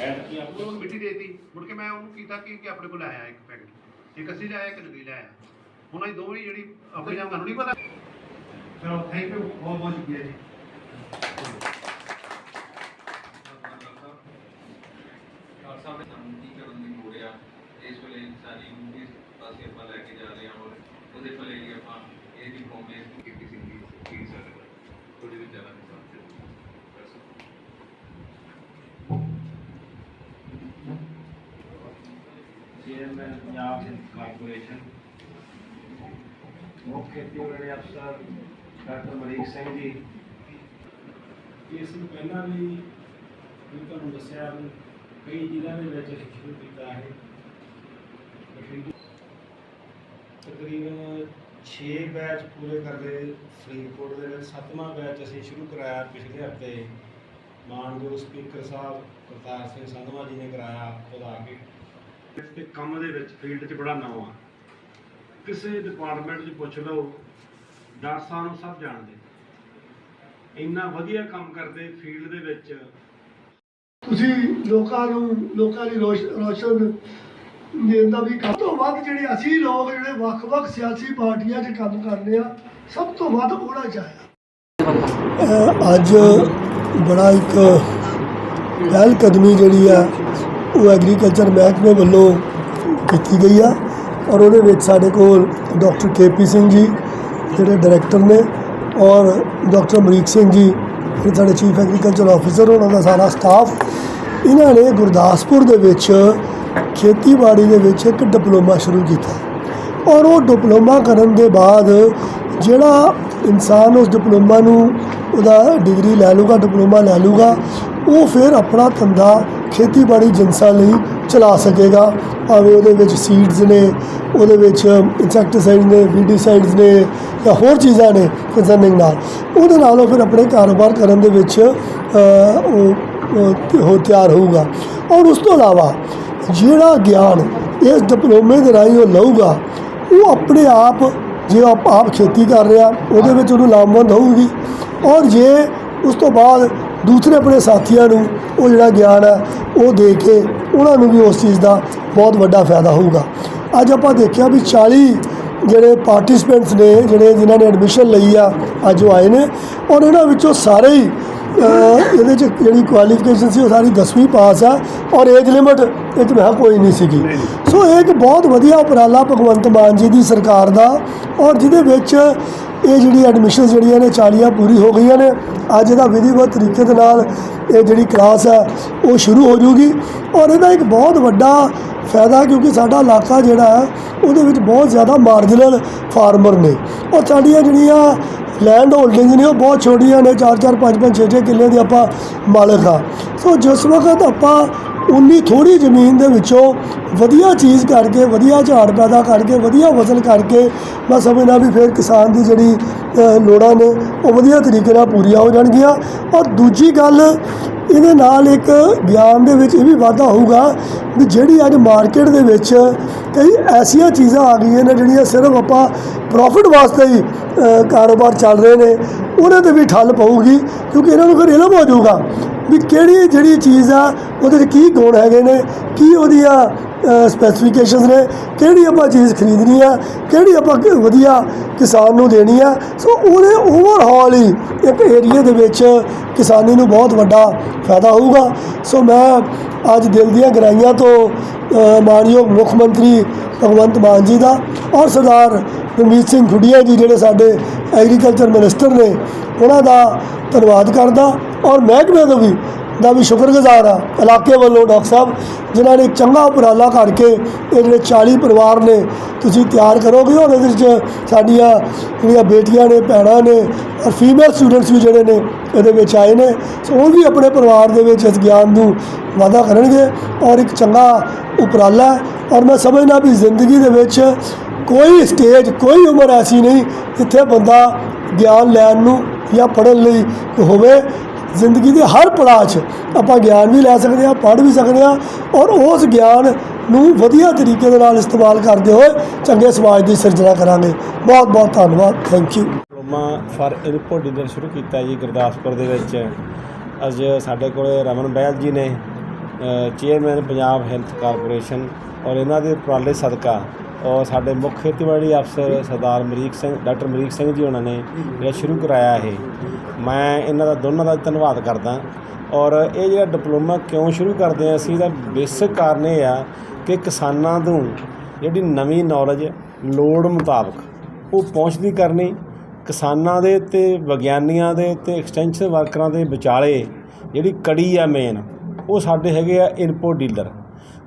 Add ਕੀ ਆਪ ਉਹ ਮਿੱਟੀ ਦੇਤੀ। ਮੁੜ ਕੇ ਮੈਂ ਉਹਨੂੰ ਕੀਤਾ ਕਿ ਕਿ ਆਪਣੇ ਕੋਲ ਆਇਆ ਇੱਕ ਪੈਕਟ। ਇੱਕ ਅਸੀਂ ਲਿਆਇਆ ਇੱਕ ਨਕਲੀ ਲਿਆਇਆ ਹੁਣ ਅਸੀਂ ਦੋਵੇਂ ਜਿਹੜੀ ਆਪਣੀ ਨਾਲ ਮੈਨੂੰ ਨਹੀਂ ਪਤਾ। ਚਲੋ ਥੈਂਕ ਯੂ ਬਹੁਤ ਬਹੁਤ ਸ਼ੁਕਰੀਆ ਜੀ। ਖਾਲਸਾ ਨੇ ਸਾਨੂੰ ਕੀ ਕਰਨ ਦੀ ਲੋੜ ਆ? ਇਸ ਵੇਲੇ ਸਾਰੀ ਨੂੰ ਇਸ ਪਾਸੇ ਆਪਾਂ ਲੈ ਕੇ ਜਾ ਰਹੇ ਹਾਂ ਔਰ ਉਹਦੇ ਭਲੇ ਲਈ ਆਪਾਂ ਇਹ ਵੀ ਕੌਮੇ ਕੀਤੀ ਸੀ ਕਿ ਕੋਲ? ਥੋੜੀ ਵੀ ਜ਼ਿਆਦਾ ਨਹੀਂ ਚੇਅਰਮੈਨ ਪੰਜਾਬ ਕਾਰਪੋਰੇਸ਼ਨ। ਮੁੱਖ ਖੇਤੀਬਾੜੀ ਅਫਸਰ ਡਾਕਟਰ ਮਰੀਕ ਸਿੰਘ ਜੀ। ਇਸ ਨੂੰ ਪਹਿਲਾਂ ਵੀ ਵੀ ਤੁਹਾਨੂੰ ਦੱਸਿਆ ਵੀ ਕਈ ਜ਼ਿਲ੍ਹਿਆਂ ਦੇ ਵਿੱਚ ਸ਼ੁਰੂ ਕੀਤਾ ਹੈ। ਤਕਰੀਬਨ 6 ਬੈਚ ਪੂਰੇ ਕਰਦੇ ਫਰੀਦਕੋਟ ਦੇ ਵਿੱਚ। ਸੱਤਵਾਂ ਬੈਚ ਅਸੀਂ ਸ਼ੁਰੂ ਕਰਾਇਆ ਪਿਛਲੇ ਹਫ਼ਤੇ। ਮਾਨਯੋਗ ਸਪੀਕਰ ਸਾਹਿਬ, ਕਰਤਾਰ ਸਿੰਘ ਸੰਧਵਾ ਜੀ ਨੇ ਕਰਾਇਆ ਬੁਲਾ ਕੇ। ਤੇ ਕੰਮ ਦੇ ਵਿੱਚ ਫੀਲਡ 'ਚ ਬੜਾ ਨਵਾਂ ਆ। ਕਿਸੇ ਡਿਪਾਰਟਮੈਂਟ 'ਚ ਪੁੱਛ ਲਓ, ਡਾਕਟਰ ਸਾਹਿਬ ਨੂੰ ਸਭ ਜਾਣਦੇ। ਇੰਨਾ ਵਧੀਆ ਕੰਮ ਕਰਦੇ ਫੀਲਡ ਦੇ ਵਿੱਚ। ਤੁਸੀਂ ਲੋਕਾਂ ਨੂੰ, ਲੋਕਾਂ ਦੀ ਰੋਸ਼ਨ ਦੇਣ ਦਾ ਵੀ ਕੰਮ ਤੋਂ ਵੱਧ ਜਿਹੜੇ ਅਸੀਂ ਲੋਕ, ਜਿਹੜੇ ਵੱਖ-ਵੱਖ ਸਿਆਸੀ ਪਾਰਟੀਆਂ 'ਚ ਕੰਮ ਕਰਦੇ ਆ, ਸਭ ਤੋਂ ਵੱਧ ਹੋਣਾ ਚਾਹੀਦਾ। ਅੱਜ ਬੜਾ ਇੱਕ ਪਹਿਲ ਕਦਮੀ ਜਿਹੜੀ ਆ ਉਹ ਐਗਰੀਕਲਚਰ ਮਹਿਕਮੇ ਵੱਲੋਂ ਕੀਤੀ ਗਈ ਆ ਔਰ ਉਹਦੇ ਵਿੱਚ ਸਾਡੇ ਕੋਲ ਡਾਕਟਰ ਕੇਪੀ ਸਿੰਘ ਜੀ, ਜਿਹੜੇ ਡਾਇਰੈਕਟਰ ਨੇ, ਔਰ ਡਾਕਟਰ ਅਮਰੀਕ ਸਿੰਘ ਜੀ, ਜਿਹੜੇ ਸਾਡੇ ਚੀਫ ਐਗਰੀਕਲਚਰ ਆਫੀਸਰ ਉਹਨਾਂ ਦਾ ਸਾਰਾ ਸਟਾਫ ਇਹਨਾਂ ਨੇ ਗੁਰਦਾਸਪੁਰ ਦੇ ਵਿੱਚ ਖੇਤੀਬਾੜੀ ਦੇ ਵਿੱਚ ਇੱਕ ਡਿਪਲੋਮਾ ਸ਼ੁਰੂ ਕੀਤਾ। ਔਰ ਉਹ ਡਿਪਲੋਮਾ ਕਰਨ ਦੇ ਬਾਅਦ ਜਿਹੜਾ ਇਨਸਾਨ ਉਸ ਡਿਪਲੋਮਾ ਨੂੰ ਉਹਦਾ ਡਿਗਰੀ ਲੈ ਲੂਗਾ ਡਿਪਲੋਮਾ ਲੈ ਲੂਗਾ ਉਹ ਫਿਰ ਆਪਣਾ ਧੰਦਾ ਖੇਤੀਬਾੜੀ ਜਿੰਸਾਂ ਲਈ ਚਲਾ ਸਕੇਗਾ। ਭਾਵੇਂ ਉਹਦੇ ਵਿੱਚ ਸੀਡਸ ਨੇ, ਉਹਦੇ ਵਿੱਚ ਇਨਸੈਕਟੀਸਾਈਡ ਨੇ ਵੀਡੀਸਾਈਡਸ ਨੇ ਜਾਂ ਹੋਰ ਚੀਜ਼ਾਂ ਨੇ ਕੰਸਰਨਿੰਗ ਨਾਲ। ਉਹਦੇ ਨਾਲ ਉਹ ਫਿਰ ਆਪਣੇ ਕਾਰੋਬਾਰ ਕਰਨ ਦੇ ਵਿੱਚ ਉਹ ਤਿਆਰ ਹੋਊਗਾ। ਔਰ ਉਸ ਤੋਂ ਇਲਾਵਾ ਜਿਹੜਾ ਗਿਆਨ ਇਸ ਡਿਪਲੋਮੇ ਦੇ ਰਾਹੀਂ ਉਹ ਲਊਗਾ, ਉਹ ਆਪਣੇ ਆਪ, ਜੇ ਆਪ ਆਪ ਖੇਤੀ ਕਰ ਰਿਹਾ, ਉਹਦੇ ਵਿੱਚ ਉਹਨੂੰ ਲਾਭਵੰਦ ਹੋਊਗੀ। ਔਰ ਜੇ ਉਸ ਤੋਂ ਬਾਅਦ ਦੂਸਰੇ ਆਪਣੇ ਸਾਥੀਆਂ ਨੂੰ ਉਹ ਜਿਹੜਾ ਗਿਆਨ ਹੈ ਉਹ ਦੇ ਕੇ ਉਹਨਾਂ ਨੂੰ ਵੀ ਉਸ ਚੀਜ਼ ਦਾ ਬਹੁਤ ਵੱਡਾ ਫਾਇਦਾ ਹੋਊਗਾ। ਅੱਜ ਆਪਾਂ ਦੇਖਿਆ ਵੀ 40 ਜਿਹੜੇ ਪਾਰਟਿਸਪੈਂਟਸ ਨੇ ਜਿਹੜੇ ਜਿਨ੍ਹਾਂ ਨੇ ਐਡਮਿਸ਼ਨ ਲਈ ਆ ਅੱਜ ਉਹ ਆਏ ਨੇ ਔਰ ਇਹਨਾਂ ਵਿੱਚੋਂ ਸਾਰੇ ਹੀ ਇਹਦੇ ਚ ਜਿਹੜੀ ਕੁਆਲੀਫਿਕੇਸ਼ਨ ਸੀ ਉਹ ਸਾਰੀ 10ਵੀਂ ਪਾਸ ਆ ਔਰ ਏਜ ਲਿਮਟ ਇਹ 'ਚ ਮੈਂ ਕੋਈ ਨਹੀਂ ਸੀਗੀ। ਸੋ ਇਹ ਇੱਕ ਬਹੁਤ ਵਧੀਆ ਉਪਰਾਲਾ ਭਗਵੰਤ ਮਾਨ ਜੀ ਦੀ ਸਰਕਾਰ ਦਾ ਔਰ ਜਿਹਦੇ ਵਿੱਚ ਇਹ ਜਿਹੜੀ ਐਡਮਿਸ਼ਨ ਜਿਹੜੀਆਂ ਨੇ 40 ਪੂਰੀ ਹੋ ਗਈਆਂ ਨੇ। ਅੱਜ ਇਹਦਾ ਵਿਧੀਵਤ ਤਰੀਕੇ ਦੇ ਨਾਲ ਇਹ ਜਿਹੜੀ ਕਲਾਸ ਹੈ, ਉਹ ਸ਼ੁਰੂ ਹੋ ਜੂਗੀ। ਔਰ ਇਹਦਾ ਇੱਕ ਬਹੁਤ ਵੱਡਾ ਫਾਇਦਾ, ਕਿਉਂਕਿ ਸਾਡਾ ਇਲਾਕਾ ਜਿਹੜਾ ਹੈ, ਉਹਦੇ ਵਿੱਚ ਬਹੁਤ ਜ਼ਿਆਦਾ ਮਾਰਜਨਲ ਫਾਰਮਰ ਨੇ। ਔਰ ਸਾਡੀਆਂ ਜਿਹੜੀਆਂ ਲੈਂਡ ਹੋਲਡਿੰਗ ਨੇ, ਉਹ ਬਹੁਤ ਛੋਟੀਆਂ ਨੇ 4 4 5 5 6 6 ਕਿੱਲੇ ਦੇ ਆਪਾਂ ਮਾਲਕ ਆ ਸੋ ਜਿਸ ਵਕਤ ਆਪਾਂ ਉਨੀ ਥੋੜੀ ਜ਼ਮੀਨ ਦੇ ਵਿੱਚੋਂ ਵਧੀਆ ਚੀਜ਼ ਕਰਕੇ, ਵਧੀਆ ਝਾੜ ਪੈਦਾ ਕਰਕੇ, ਵਧੀਆ ਫਸਲ ਕਰਕੇ ਮੈਂ ਸਮਝਦਾ ਵੀ ਫਿਰ ਕਿਸਾਨ ਦੀ ਜਿਹੜੀ ਲੋੜਾਂ ਨੇ, ਉਹ ਵਧੀਆ ਤਰੀਕੇ ਨਾਲ ਪੂਰੀਆਂ ਹੋ ਜਾਣਗੀਆਂ। ਔਰ ਦੂਜੀ ਗੱਲ, ਇਹਦੇ ਨਾਲ ਇੱਕ ਗਿਆਨ ਦੇ ਵਿੱਚ ਇਹ ਵੀ ਵਾਧਾ ਹੋਊਗਾ ਵੀ ਜਿਹੜੀ ਅੱਜ ਮਾਰਕੀਟ ਦੇ ਵਿੱਚ ਕਈ ਐਸੀਆਂ ਚੀਜ਼ਾਂ ਆ ਗਈਆਂ ਨੇ, ਜਿਹੜੀਆਂ ਸਿਰਫ ਆਪਾਂ ਪ੍ਰੋਫਿਟ ਵਾਸਤੇ ਹੀ ਕਾਰੋਬਾਰ ਚੱਲ ਰਹੇ ਨੇ ਉਹਨਾਂ ਤੇ ਵੀ ਠੱਲ ਪਊਗੀ, ਕਿਉਂਕਿ ਇਹਨਾਂ ਨੂੰ ਫਿਰ ਇਲਮ ਹੋ ਜਾਊਗਾ। ਵੀ ਕਿਹੜੀ ਜਿਹੜੀ ਚੀਜ਼ ਆ, ਉਹਦੇ 'ਚ ਕੀ ਗੁਣ ਹੈਗੇ ਨੇ, ਕੀ ਉਹਦੀਆਂ ਸਪੈਸੀਫਿਕੇਸ਼ਨਸ ਨੇ, ਕਿਹੜੀ ਆਪਾਂ ਚੀਜ਼ ਖਰੀਦਣੀ ਆ, ਕਿਹੜੀ ਆਪਾਂ ਵਧੀਆ ਕਿਸਾਨ ਨੂੰ ਦੇਣੀ ਆ। ਸੋ ਉਹਦੇ ਓਵਰਹਾਲ ਹੀ ਇੱਕ ਏਰੀਆ ਦੇ ਵਿੱਚ ਕਿਸਾਨੀ ਨੂੰ ਬਹੁਤ ਵੱਡਾ ਫਾਇਦਾ ਹੋਊਗਾ। ਸੋ ਮੈਂ ਅੱਜ ਦਿਲ ਦੀਆਂ ਗਰਾਈਆਂ ਤੋਂ ਮਾਨਯੋਗ ਮੁੱਖ ਮੰਤਰੀ ਭਗਵੰਤ ਮਾਨ ਜੀ ਦਾ ਔਰ ਸਰਦਾਰ ਰਣਜੀਤ ਸਿੰਘ ਖੁੱਡੀਆ ਜੀ, ਜਿਹੜੇ ਸਾਡੇ ਐਗਰੀਕਲਚਰ ਮਿਨਿਸਟਰ ਨੇ, ਉਹਨਾਂ ਦਾ ਧੰਨਵਾਦ ਕਰਦਾ। ਔਰ ਮਹਿਕਮੇ ਤੋਂ ਵੀ ਦਾ ਵੀ ਸ਼ੁਕਰਗੁਜ਼ਾਰ ਆ। ਇਲਾਕੇ ਵੱਲੋਂ ਡਾਕਟਰ ਸਾਹਿਬ, ਜਿਨ੍ਹਾਂ ਨੇ ਚੰਗਾ ਉਪਰਾਲਾ ਕਰਕੇ ਇਹ ਜਿਹੜੇ 40 ਪਰਿਵਾਰ ਨੇ, ਤੁਸੀਂ ਤਿਆਰ ਕਰੋਗੇ ਔਰ ਇਹਦੇ ਵਿੱਚ ਸਾਡੀਆਂ ਜਿਹੜੀਆਂ ਬੇਟੀਆਂ ਨੇ, ਭੈਣਾਂ ਨੇ ਔਰ ਫੀਮੇਲ ਸਟੂਡੈਂਟਸ ਵੀ ਜਿਹੜੇ ਨੇ, ਇਹਦੇ ਵਿੱਚ ਆਏ ਨੇ। ਸੋ ਉਹ ਵੀ ਆਪਣੇ ਪਰਿਵਾਰ ਦੇ ਵਿੱਚ ਇਸ ਗਿਆਨ ਨੂੰ ਵਾਧਾ ਕਰਨਗੇ ਔਰ ਇੱਕ ਚੰਗਾ ਉਪਰਾਲਾ ਔਰ ਮੈਂ ਸਮਝਦਾ ਵੀ ਜ਼ਿੰਦਗੀ ਦੇ ਵਿੱਚ ਕੋਈ ਸਟੇਜ ਕੋਈ ਉਮਰ ਐਸੀ ਨਹੀਂ ਜਿੱਥੇ ਬੰਦਾ ਗਿਆਨ ਲੈਣ ਨੂੰ ਜਾਂ ਪੜ੍ਹਨ ਲਈ ਹੋਵੇ। ਜ਼ਿੰਦਗੀ ਦੇ ਹਰ ਪੜਾਅ 'ਚ ਆਪਾਂ ਗਿਆਨ ਵੀ ਲੈ ਸਕਦੇ ਹਾਂ, ਪੜ੍ਹ ਵੀ ਸਕਦੇ ਹਾਂ ਔਰ ਉਸ ਗਿਆਨ ਨੂੰ ਵਧੀਆ ਤਰੀਕੇ ਦੇ ਨਾਲ ਇਸਤੇਮਾਲ ਕਰਦੇ ਹੋਏ ਚੰਗੇ ਸਮਾਜ ਦੀ ਸਿਰਜਣਾ ਕਰਾਂਗੇ। ਬਹੁਤ ਬਹੁਤ ਧੰਨਵਾਦ। Thank you diploma for input dealer ਸ਼ੁਰੂ ਕੀਤਾ ਜੀ ਗੁਰਦਾਸਪੁਰ ਦੇ ਵਿੱਚ। ਅੱਜ ਸਾਡੇ ਕੋਲ ਰਮਨ ਬਹਿਲ ਜੀ ਨੇ ਚੇਅਰਮੈਨ ਪੰਜਾਬ ਹੈਲਥ ਕਾਰਪੋਰੇਸ਼ਨ ਔਰ ਇਹਨਾਂ ਦੇ ਉਪਰਾਲੇ ਸਦਕਾ ਔਰ ਸਾਡੇ ਮੁੱਖ ਖੇਤੀਬਾੜੀ ਅਫਸਰ ਸਰਦਾਰ ਮਰੀਕ ਸਿੰਘ, ਡਾਕਟਰ ਮਰੀਕ ਸਿੰਘ ਜੀ ਉਹਨਾਂ ਨੇ ਜਿਹੜਾ ਸ਼ੁਰੂ ਕਰਾਇਆ ਇਹ। ਮੈਂ ਇਹਨਾਂ ਦਾ ਦੋਨਾਂ ਦਾ ਧੰਨਵਾਦ ਕਰਦਾ। ਔਰ ਇਹ ਜਿਹੜਾ ਡਿਪਲੋਮਾ ਕਿਉਂ ਸ਼ੁਰੂ ਕਰਦੇ ਆ, ਅਸੀਂ ਇਹਦਾ ਬੇਸਿਕ ਕਾਰਨ ਇਹ ਆ ਕਿ ਕਿਸਾਨਾਂ ਨੂੰ ਜਿਹੜੀ ਨਵੀਂ ਨੌਲੇਜ ਲੋੜ ਮੁਤਾਬਕ ਉਹ ਪਹੁੰਚਦੀ ਕਰਨੀ, ਕਿਸਾਨਾਂ ਦੇ ਤੇ ਵਿਗਿਆਨੀਆਂ ਦੇ ਤੇ ਐਕਸਟੈਂਸ਼ਨ ਵਰਕਰਾਂ ਦੇ ਵਿਚਾਲੇ ਜਿਹੜੀ ਕੜੀ ਆ ਮੇਨ ਉਹ ਸਾਡੇ ਹੈਗੇ ਆ ਇਨਪੁਟ ਡੀਲਰ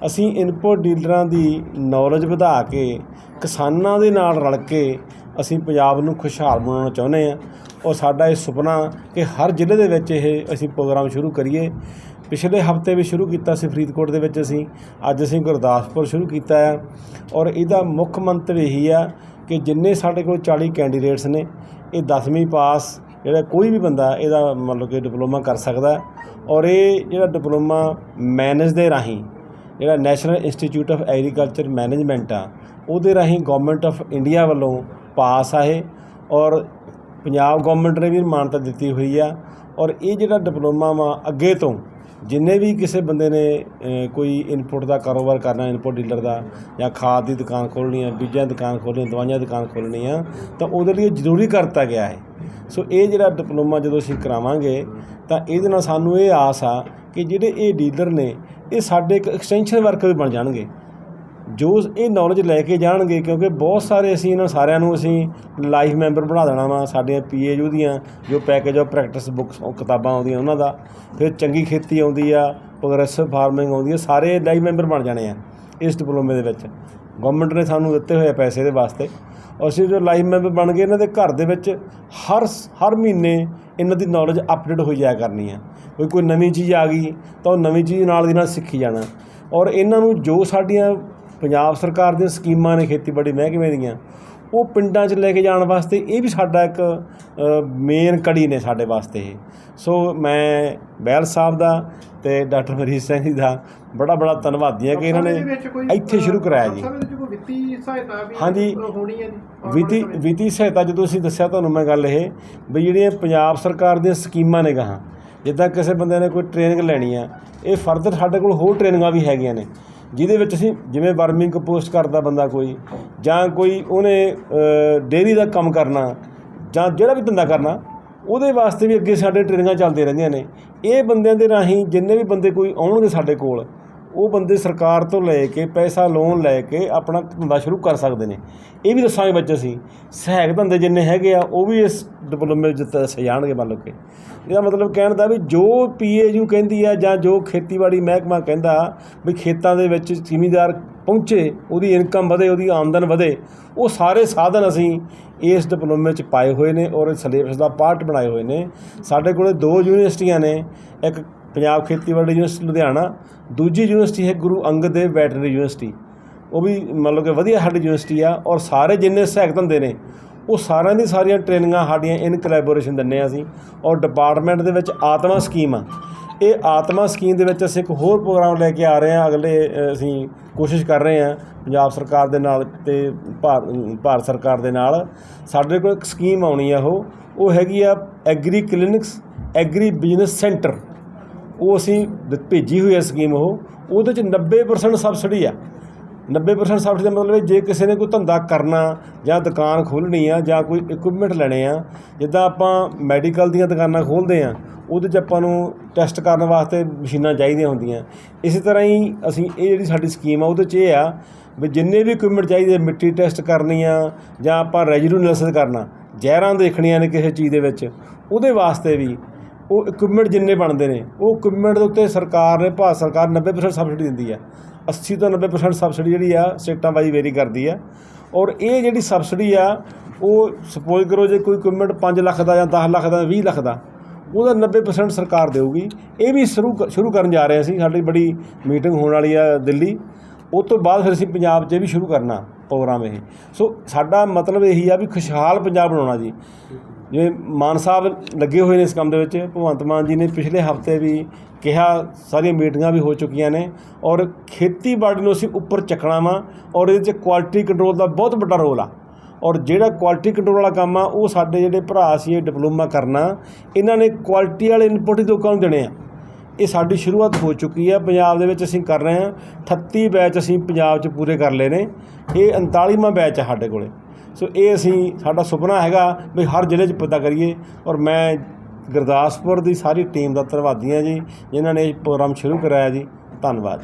ਅਸੀਂ ਇਨਪੁਟ ਡੀਲਰਾਂ ਦੀ ਨੌਲੇਜ ਵਧਾ ਕੇ ਕਿਸਾਨਾਂ ਦੇ ਨਾਲ ਰਲ ਕੇ ਅਸੀਂ ਪੰਜਾਬ ਨੂੰ ਖੁਸ਼ਹਾਲ ਬਣਾਉਣਾ ਚਾਹੁੰਦੇ ਆ। ਔਰ ਸਾਡਾ ਇਹ ਸੁਪਨਾ ਕਿ ਹਰ ਜ਼ਿਲ੍ਹੇ ਦੇ ਵਿੱਚ ਇਹ ਅਸੀਂ ਪ੍ਰੋਗਰਾਮ ਸ਼ੁਰੂ ਕਰੀਏ। ਪਿਛਲੇ ਹਫ਼ਤੇ ਵੀ ਸ਼ੁਰੂ ਕੀਤਾ ਸੀ ਫਰੀਦਕੋਟ ਦੇ ਵਿੱਚ ਅਸੀਂ। ਅੱਜ ਅਸੀਂ ਗੁਰਦਾਸਪੁਰ ਸ਼ੁਰੂ ਕੀਤਾ ਆ। ਔਰ ਇਹਦਾ ਮੁੱਖ ਮੰਤਵ ਇਹੀ ਆ ਕਿ ਜਿੰਨੇ ਸਾਡੇ ਕੋਲ 40 ਕੈਂਡੀਡੇਟਸ ਨੇ, ਇਹ 10ਵੀਂ ਪਾਸ ਜਿਹੜਾ ਕੋਈ ਵੀ ਬੰਦਾ ਇਹਦਾ ਮਤਲਬ ਕਿ ਡਿਪਲੋਮਾ ਕਰ ਸਕਦਾ। ਔਰ ਇਹ ਜਿਹੜਾ ਡਿਪਲੋਮਾ ਮੈਨੇਜ ਦੇ ਰਾਹੀਂ ਜਿਹੜਾ national institute of agriculture management ਆ, ਉਹਦੇ ਰਾਹੀਂ ਗਵਰਨਮੈਂਟ ਆਫ ਇੰਡੀਆ ਵੱਲੋਂ ਪਾਸ ਆਏ ਔਰ ਪੰਜਾਬ ਗਵਰਨਮੈਂਟ ਨੇ ਵੀ ਮਾਨਤਾ ਦਿੱਤੀ ਹੋਈ ਆ ਔਰ ਇਹ ਜਿਹੜਾ ਡਿਪਲੋਮਾ ਵਾ ਅੱਗੇ ਤੋਂ ਜਿੰਨੇ ਵੀ ਕਿਸੇ ਬੰਦੇ ਨੇ ਕੋਈ ਇਨਪੁਟ ਦਾ ਕਾਰੋਬਾਰ ਕਰਨਾ ਇਨਪੁਟ ਡੀਲਰ ਦਾ ਜਾਂ ਖਾਦ ਦੀ ਦੁਕਾਨ ਖੋਲ੍ਹਣੀ ਆ, ਬੀਜਾਂ ਦੀ ਦੁਕਾਨ ਖੋਲ੍ਹਣੀ ਦਵਾਈਆਂ ਦੀ ਦੁਕਾਨ ਖੋਲ੍ਹਣੀ ਆ, ਤਾਂ ਉਹਦੇ ਲਈ ਇਹ ਜ਼ਰੂਰੀ ਕਰਤਾ ਗਿਆ ਹੈ। ਸੋ ਇਹ ਜਿਹੜਾ ਡਿਪਲੋਮਾ ਜਦੋਂ ਅਸੀਂ ਕਰਾਵਾਂਗੇ, ਤਾਂ ਇਹਦੇ ਨਾਲ ਸਾਨੂੰ ਇਹ ਆਸ ਆ ਕਿ ਜਿਹੜੇ ਇਹ ਡੀਲਰ ਨੇ, ਇਹ ਸਾਡੇ ਇੱਕ ਐਕਸਟੈਂਸ਼ਨ ਵਰਕਰ ਵੀ ਬਣ ਜਾਣਗੇ। ਜੋ ਇਹ ਨੌਲੇਜ ਲੈ ਕੇ ਜਾਣਗੇ, ਕਿਉਂਕਿ ਬਹੁਤ ਸਾਰੇ ਅਸੀਂ ਇਹਨਾਂ ਸਾਰਿਆਂ ਨੂੰ ਅਸੀਂ ਲਾਈਫ ਮੈਂਬਰ ਬਣਾ ਦੇਣਾ ਵਾ, ਸਾਡੀਆਂ ਪੀਏਯੂ ਦੀਆਂ, ਜੋ ਪੈਕੇਜ ਆਫ ਪ੍ਰੈਕਟਿਸ ਬੁੱਕਸ ਉਹ ਕਿਤਾਬਾਂ ਆਉਂਦੀਆਂ ਉਹਨਾਂ ਦਾ। ਫਿਰ ਚੰਗੀ ਖੇਤੀ ਆਉਂਦੀ ਆ ਪ੍ਰੋਗਰੈਸਿਵ ਫਾਰਮਿੰਗ ਆਉਂਦੀ ਆ, ਸਾਰੇ ਲਾਈਫ ਮੈਂਬਰ ਬਣ ਜਾਣੇ ਆ ਇਸ ਡਿਪਲੋਮੇ ਦੇ ਵਿੱਚ। ਗਵਰਨਮੈਂਟ ਨੇ ਸਾਨੂੰ ਦਿੱਤੇ ਹੋਏ ਆ ਪੈਸੇ ਦੇ ਵਾਸਤੇ। ਅਸੀਂ ਜੋ ਲਾਈਫ ਮੈਂਬਰ ਬਣ ਗਏ, ਇਹਨਾਂ ਦੇ ਘਰ ਦੇ ਵਿੱਚ ਹਰ ਸ- ਹਰ ਮਹੀਨੇ ਇਹਨਾਂ ਦੀ ਨੌਲੇਜ ਅਪਡੇਟ ਹੋਈ ਜਾਇਆ ਕਰਨੀ ਆ। ਕੋਈ ਕੋਈ ਨਵੀਂ ਚੀਜ਼ ਆ ਗਈ, ਤਾਂ ਉਹ ਨਵੀਂ ਚੀਜ਼ ਨਾਲ ਦੀ ਨਾਲ ਸਿੱਖੀ ਜਾਣਾ। ਔਰ ਇਹਨਾਂ ਨੂੰ ਜੋ ਸਾਡੀਆਂ ਪੰਜਾਬ ਸਰਕਾਰ ਦੀਆਂ ਸਕੀਮਾਂ ਨੇ ਖੇਤੀਬਾੜੀ ਮਹਿਕਮੇ ਦੀਆਂ ਉਹ ਪਿੰਡਾਂ 'ਚ ਲੈ ਕੇ ਜਾਣ ਵਾਸਤੇ ਇਹ ਵੀ ਸਾਡਾ ਇੱਕ ਮੇਨ ਕੜੀ ਨੇ ਸਾਡੇ ਵਾਸਤੇ ਇਹ ਸੋ ਮੈਂ ਬੈਲ ਸਾਹਿਬ ਦਾ ਤੇ ਡਾਕਟਰ ਮਰੀਜ਼ ਸਿੰਘ ਜੀ ਦਾ ਬੜਾ ਬੜਾ ਧੰਨਵਾਦੀ ਹਾਂ ਕਿ ਇਹਨਾਂ ਨੇ ਇੱਥੇ ਸ਼ੁਰੂ ਕਰਾਇਆ ਜੀ ਵਿੱਤੀ ਸਹਾਇਤਾ ਵੀ ਹਾਂਜੀ। ਹੋਣੀ ਹੈ ਵਿੱਤੀ? ਵਿੱਤੀ ਸਹਾਇਤਾ ਜਦੋਂ ਅਸੀਂ ਦੱਸਿਆ ਤੁਹਾਨੂੰ ਮੈਂ ਗੱਲ ਇਹ ਵੀ ਜਿਹੜੀਆਂ ਪੰਜਾਬ ਸਰਕਾਰ ਦੀਆਂ ਸਕੀਮਾਂ ਨੇ ਗਾਹਾਂ ਜਿੱਦਾਂ ਕਿਸੇ ਬੰਦੇ ਨੇ ਕੋਈ ਟ੍ਰੇਨਿੰਗ ਲੈਣੀ ਆ ਇਹ ਫਰਦਰ ਸਾਡੇ ਕੋਲ ਹੋਰ ਟ੍ਰੇਨਿੰਗਾਂ ਵੀ ਹੈਗੀਆਂ ਨੇ ਜਿਹਦੇ ਵਿੱਚ ਅਸੀਂ ਜਿਵੇਂ ਵਰਮਿੰਗ ਕੰਪੋਸਟ ਕਰਦਾ ਬੰਦਾ ਕੋਈ, ਜਾਂ ਕੋਈ ਉਹਨੇ ਡੇਅਰੀ ਦਾ ਕੰਮ ਕਰਨਾ, ਜਾਂ ਜਿਹੜਾ ਵੀ ਧੰਦਾ ਕਰਨਾ, ਉਹਦੇ ਵਾਸਤੇ ਵੀ ਅੱਗੇ ਸਾਡੇ ਟ੍ਰੇਨਿੰਗਾਂ ਚੱਲਦੀਆਂ ਰਹਿੰਦੀਆਂ ਨੇ। ਇਹ ਬੰਦਿਆਂ ਦੇ ਰਾਹੀਂ ਜਿੰਨੇ ਵੀ ਬੰਦੇ ਕੋਈ ਆਉਣਗੇ ਸਾਡੇ ਕੋਲ ਉਹ ਬੰਦੇ ਸਰਕਾਰ ਤੋਂ ਲੈ ਕੇ ਪੈਸਾ ਲੋਨ ਲੈ ਕੇ ਆਪਣਾ ਧੰਦਾ ਸ਼ੁਰੂ ਕਰ ਸਕਦੇ ਨੇ। ਇਹ ਵੀ ਦੱਸਾਂਗੇ ਬੱਚੇ ਅਸੀਂ। ਸਹਾਇਕ ਧੰਦੇ ਜਿੰਨੇ ਹੈਗੇ ਆ, ਉਹ ਵੀ ਇਸ ਡਿਪਲੋਮੇ ਵਿੱਚ ਦੱਸੇ ਜਾਣਗੇ ਮੰਨ ਲਓ ਕਿ। ਇਹਦਾ ਮਤਲਬ ਕਹਿਣ ਦਾ ਵੀ ਜੋ ਪੀਏਯੂ ਕਹਿੰਦੀ ਆ ਜਾਂ ਜੋ ਖੇਤੀਬਾੜੀ ਮਹਿਕਮਾ ਕਹਿੰਦਾ ਵੀ ਖੇਤਾਂ ਦੇ ਵਿੱਚ ਜ਼ਿਮੀਂਦਾਰ ਪਹੁੰਚੇ, ਉਹਦੀ ਇਨਕਮ ਵਧੇ, ਉਹਦੀ ਆਮਦਨ ਵਧੇ, ਉਹ ਸਾਰੇ ਸਾਧਨ ਅਸੀਂ ਇਸ ਡਿਪਲੋਮੇ 'ਚ ਪਾਏ ਹੋਏ ਨੇ ਔਰ ਸਿਲੇਬਸ ਦਾ ਪਾਰਟ ਬਣਾਏ ਹੋਏ ਨੇ। ਸਾਡੇ ਕੋਲੇ ਦੋ ਯੂਨੀਵਰਸਿਟੀਆਂ ਨੇ, ਇੱਕ ਪੰਜਾਬ ਖੇਤੀਬਾੜੀ ਯੂਨੀਵਰਸਿਟੀ ਲੁਧਿਆਣਾ, ਦੂਜੀ ਯੂਨੀਵਰਸਿਟੀ ਹੈ ਗੁਰੂ ਅੰਗਦ ਦੇਵ ਵੈਟਰਨਰੀ ਯੂਨੀਵਰਸਿਟੀ। ਉਹ ਵੀ ਮਤਲਬ ਕਿ ਵਧੀਆ ਸਾਡੀ ਯੂਨੀਵਰਸਿਟੀ ਆ ਔਰ ਸਾਰੇ ਜਿੰਨੇ ਸਹਾਇਕ ਧੰਦੇ ਨੇ, ਉਹ ਸਾਰਿਆਂ ਦੀ ਸਾਰੀਆਂ ਟ੍ਰੇਨਿੰਗਾਂ ਸਾਡੀਆਂ ਇਨ ਕੋਲੈਬੋਰੇਸ਼ਨ ਦਿੰਨੇ ਆ ਅਸੀਂ ਔਰ ਡਿਪਾਰਟਮੈਂਟ ਦੇ ਵਿੱਚ ਆਤਮਾ ਸਕੀਮ ਆ। ਇਹ ਆਤਮਾ ਸਕੀਮ ਦੇ ਵਿੱਚ ਅਸੀਂ ਇੱਕ ਹੋਰ ਪ੍ਰੋਗਰਾਮ ਲੈ ਕੇ ਆ ਰਹੇ ਹਾਂ ਅਗਲੇ ਅਸੀਂ ਕੋਸ਼ਿਸ਼ ਕਰ ਰਹੇ ਹਾਂ ਪੰਜਾਬ ਸਰਕਾਰ ਦੇ ਨਾਲ ਤੇ ਭਾਰ- ਭਾਰਤ ਸਰਕਾਰ ਦੇ ਨਾਲ। ਸਾਡੇ ਕੋਲ ਇੱਕ ਸਕੀਮ ਆਉਣੀ ਆ ਉਹ ਉਹ ਹੈਗੀ ਆ agri clinics agri business centre ਉਹ ਅਸੀਂ ਭੇਜੀ ਹੋਈ ਹੈ ਸਕੀਮ ਉਹ, ਉਹਦੇ ਚ 90% ਸਬਸਿਡੀ ਆ। 90% ਸਬਸਿਡੀ ਦਾ ਮਤਲਬ ਹੈ ਜੇ ਕਿਸੇ ਨੇ ਕੋਈ ਧੰਦਾ ਕਰਨਾ, ਜਾਂ ਦੁਕਾਨ ਖੋਲ੍ਹਣੀ ਆ, ਜਾਂ ਕੋਈ ਇਕਵਿਪਮੈਂਟ ਲੈਣੇ ਆ, ਜਿੱਦਾਂ ਆਪਾਂ ਮੈਡੀਕਲ ਦੀਆਂ ਦੁਕਾਨਾਂ ਖੋਲ੍ਹਦੇ ਆ, ਉਹਦੇ 'ਚ ਆਪਾਂ ਨੂੰ ਟੈਸਟ ਕਰਨ ਵਾਸਤੇ ਮਸ਼ੀਨਾਂ ਚਾਹੀਦੀਆਂ ਹੁੰਦੀਆਂ। ਇਸੇ ਤਰ੍ਹਾਂ ਹੀ ਅਸੀਂ ਇਹ ਜਿਹੜੀ ਸਾਡੀ ਸਕੀਮ ਆ, ਉਹਦੇ 'ਚ ਇਹ ਆ ਵੀ ਜਿੰਨੇ ਵੀ ਇਕਵਿਪਮੈਂਟ ਚਾਹੀਦੇ, ਮਿੱਟੀ ਟੈਸਟ ਕਰਨੀ ਆ, ਜਾਂ ਆਪਾਂ ਰੈਜੀਡੂ ਐਨਾਲਿਸਿਸ ਕਰਨਾ, ਜ਼ਹਿਰਾਂ ਦੇਖਣੀਆਂ ਨੇ ਕਿਸੇ ਚੀਜ਼ ਦੇ ਵਿੱਚ, ਉਹਦੇ ਵਾਸਤੇ ਵੀ ਉਹ ਇਕਵਿਪਮੈਂਟ ਜਿੰਨੇ ਬਣਦੇ ਨੇ, ਉਹ ਇਕਵਿਪਮੈਂਟ ਦੇ ਉੱਤੇ ਸਰਕਾਰ ਨੇ, ਭਾਰਤ ਸਰਕਾਰ 90% ਸਬਸਿਡੀ ਦਿੰਦੀ ਹੈ। 80 ਤੋਂ 90% ਸਬਸਿਡੀ ਜਿਹੜੀ ਆ, ਸਟੇਟਾਂ ਵਾਈ ਵੇਰੀ ਕਰਦੀ ਆ ਔਰ ਇਹ ਜਿਹੜੀ ਸਬਸਿਡੀ ਆ, ਉਹ ਸਪੋਜ਼ ਕਰੋ ਜੇ ਕੋਈ ਇਕਵਿਪਮੈਂਟ 5 ਲੱਖ ਦਾ ਜਾਂ 10 ਲੱਖ ਦਾ 20 ਲੱਖ ਦਾ, ਉਹਦਾ 90% ਸਰਕਾਰ ਦੇਊਗੀ। ਇਹ ਵੀ ਸ਼ੁਰੂ ਸ਼ੁਰੂ ਕਰਨ ਜਾ ਰਹੇ ਅਸੀਂ, ਸਾਡੀ ਬੜੀ ਮੀਟਿੰਗ ਹੋਣ ਵਾਲੀ ਆ ਦਿੱਲੀ। ਉਹ ਤੋਂ ਬਾਅਦ ਫਿਰ ਅਸੀਂ ਪੰਜਾਬ 'ਚ ਵੀ ਸ਼ੁਰੂ ਕਰਨਾ ਪ੍ਰੋਗਰਾਮ ਇਹ। ਸੋ ਸਾਡਾ ਮਤਲਬ ਇਹੀ ਆ ਵੀ ਖੁਸ਼ਹਾਲ ਪੰਜਾਬ ਬਣਾਉਣਾ ਜੀ। ਜਿਵੇਂ ਮਾਨ ਸਾਹਿਬ ਲੱਗੇ ਹੋਏ ਨੇ ਇਸ ਕੰਮ ਦੇ ਵਿੱਚ, ਭਗਵੰਤ ਮਾਨ ਜੀ ਨੇ ਪਿਛਲੇ ਹਫ਼ਤੇ ਵੀ ਕਿਹਾ, ਸਾਰੀਆਂ ਮੀਟਿੰਗਾਂ ਵੀ ਹੋ ਚੁੱਕੀਆਂ ਨੇ ਔਰ ਖੇਤੀਬਾੜੀ ਨੂੰ ਅਸੀਂ ਉੱਪਰ ਚੱਕਣਾ ਵਾ ਔਰ ਇਹਦੇ 'ਚ ਕੁਆਲਿਟੀ ਕੰਟਰੋਲ ਦਾ ਬਹੁਤ ਵੱਡਾ ਰੋਲ ਆ। ਔਰ ਜਿਹੜਾ ਕੁਆਲਿਟੀ ਕੰਟਰੋਲ ਵਾਲਾ ਕੰਮ ਆ, ਉਹ ਸਾਡੇ ਜਿਹੜੇ ਭਰਾ ਸੀ ਇਹ ਡਿਪਲੋਮਾ ਕਰਨਾ, ਇਹਨਾਂ ਨੇ ਕੁਆਲਿਟੀ ਵਾਲੇ ਇਨਪੁਟ ਹੀ ਲੋਕਾਂ ਨੂੰ ਦੇਣੇ ਆ। ਇਹ ਸਾਡੀ ਸ਼ੁਰੂਆਤ ਹੋ ਚੁੱਕੀ ਹੈ ਪੰਜਾਬ ਦੇ ਵਿੱਚ ਅਸੀਂ ਕਰ ਰਹੇ ਹਾਂ 38 ਬੈਚ ਅਸੀਂ ਪੰਜਾਬ 'ਚ ਪੂਰੇ ਕਰ ਲਏ ਨੇ। ਇਹ 39ਵਾਂ ਬੈਚ ਹੈ ਸਾਡੇ ਕੋਲੇ। ਸੋ ਇਹ ਅਸੀਂ, ਸਾਡਾ ਸੁਪਨਾ ਹੈਗਾ ਵੀ ਹਰ ਜ਼ਿਲ੍ਹੇ 'ਚ ਪਤਾ ਕਰੀਏ ਔਰ ਮੈਂ ਗੁਰਦਾਸਪੁਰ ਦੀ ਸਾਰੀ ਟੀਮ ਦਾ ਧੰਨਵਾਦੀ ਹਾਂ ਜੀ, ਜਿਨ੍ਹਾਂ ਨੇ ਇਹ ਪ੍ਰੋਗਰਾਮ ਸ਼ੁਰੂ ਕਰਾਇਆ ਜੀ। ਧੰਨਵਾਦ।